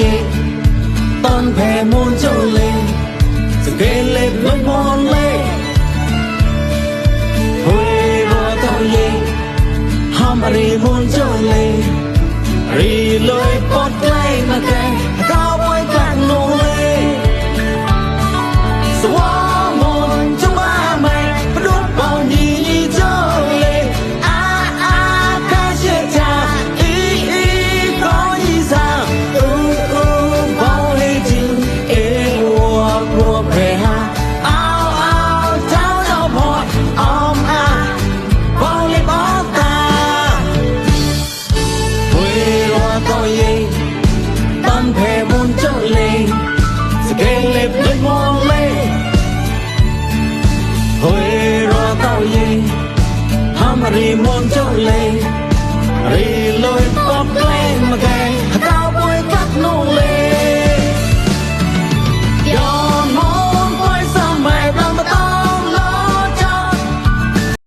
ye tan phe mon chou le se ke le mon mon le hoi ro tao ye ham re mon chou le ri loi ရောတော့ရင်တန်ဖဲမွန်ကြလေစကဲလေပြမောလေဝေရောတော့ရင်ဟာမရီမွန်ကြလေရီ